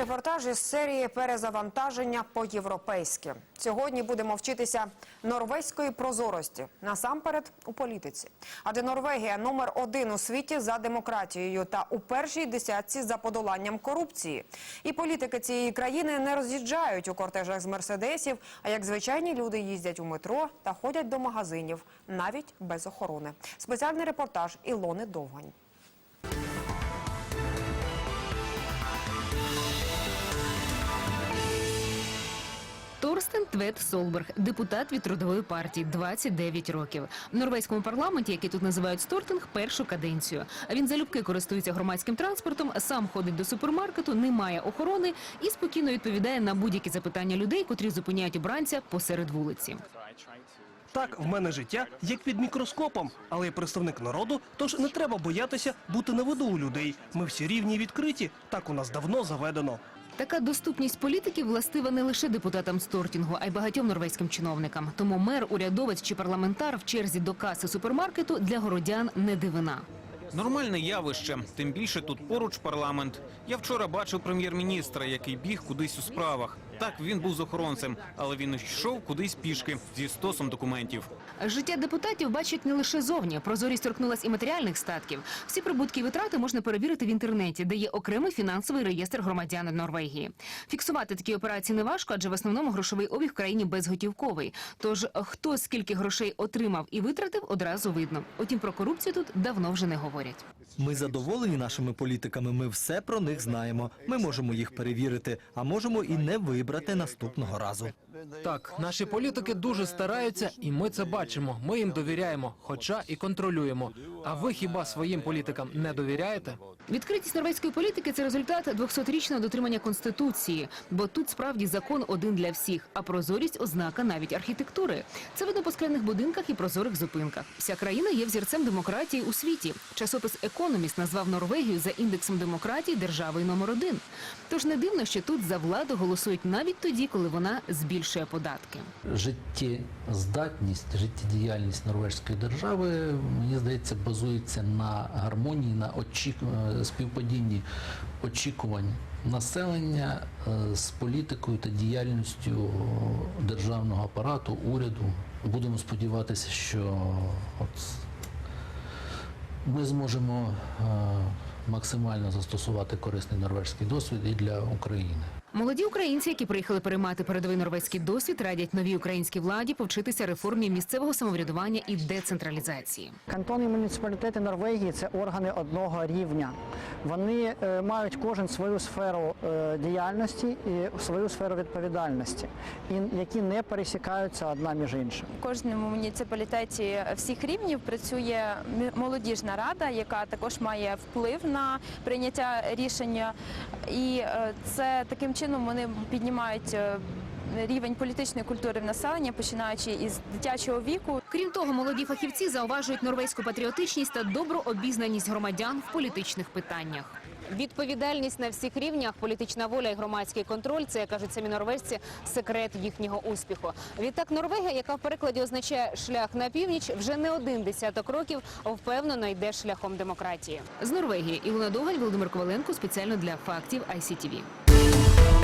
репортаж із серії перезавантаження по-європейськи. Сьогодні будемо вчитися норвезької прозорості насамперед у політиці. Адже Норвегія номер один у світі за демократією та у першій десятці за подоланням корупції. І політики цієї країни не роз'їжджають у кортежах з мерседесів, а як звичайні люди їздять у метро та ходять до магазинів навіть без охорони. Спеціальний репортаж Ілони Довгань. Торстен Твет Солберг, депутат від трудової партії, 29 років. В норвезькому парламенті, який тут називають Стортинг, першу каденцію. А він залюбки користується громадським транспортом, сам ходить до супермаркету, не має охорони і спокійно відповідає на будь-які запитання людей, котрі зупиняють обранця посеред вулиці. Так, в мене життя як під мікроскопом, але я представник народу, тож не треба боятися бути на виду у людей. Ми всі рівні і відкриті. Так у нас давно заведено. Така доступність політиків властива не лише депутатам Стортінгу, а й багатьом норвезьким чиновникам. Тому мер, урядовець чи парламентар в черзі до каси супермаркету для городян не дивина. Нормальне явище, тим більше тут поруч парламент. Я вчора бачив прем'єр-міністра, який біг кудись у справах. Так, він був з охоронцем, але він йшов кудись пішки зі стосом документів. Життя депутатів бачать не лише зовні. Прозорість торкнулась і матеріальних статків. Всі прибутки і витрати можна перевірити в інтернеті, де є окремий фінансовий реєстр громадян Норвегії. Фіксувати такі операції не важко, адже в основному грошовий обіг в країні безготівковий. Тож хто скільки грошей отримав і витратив, одразу видно. Утім, про корупцію тут давно вже не говорять. Ми задоволені нашими політиками. Ми все про них знаємо. Ми можемо їх перевірити, а можемо і не вибрати наступного разу. Так, наші політики дуже стараються, і ми це бачимо. Ми їм довіряємо, хоча і контролюємо. А ви хіба своїм політикам не довіряєте? Відкритість норвезької політики це результат 200-річного дотримання конституції, бо тут справді закон один для всіх, а прозорість ознака навіть архітектури. Це видно по скляних будинках і прозорих зупинках. Вся країна є взірцем демократії у світі. Часопис Економіст назвав Норвегію за індексом демократії державою номер один. Тож не дивно, що тут за владу голосують навіть тоді, коли вона збільшує податки. життєздатність, життєдіяльність норвезької держави, мені здається, базується на гармонії, на очік... е, співпадінні очікувань населення е, з політикою та діяльністю державного апарату, уряду. Будемо сподіватися, що от ми зможемо е, максимально застосувати корисний норвезький досвід і для України. Молоді українці, які приїхали переймати передовий норвезький досвід, радять новій українській владі повчитися реформі місцевого самоврядування і децентралізації. Кантони і муніципалітети Норвегії це органи одного рівня. Вони е, мають кожен свою сферу е, діяльності і свою сферу відповідальності, і які не пересікаються одна між іншим. В кожному муніципалітеті всіх рівнів працює молодіжна рада, яка також має вплив на прийняття рішення. І е, це таким чином вони піднімають е, рівень політичної культури в населення, починаючи із дитячого віку. Крім того, молоді фахівці зауважують норвезьку патріотичність та добру обізнаність громадян в політичних питаннях. Відповідальність на всіх рівнях, політична воля і громадський контроль це, як кажуть самі норвежці, секрет їхнього успіху. Відтак Норвегія, яка в перекладі означає шлях на північ, вже не один десяток років впевнено йде шляхом демократії. З Норвегії Ілона Догаль, Володимир Коваленко спеціально для фактів ICTV. Thank you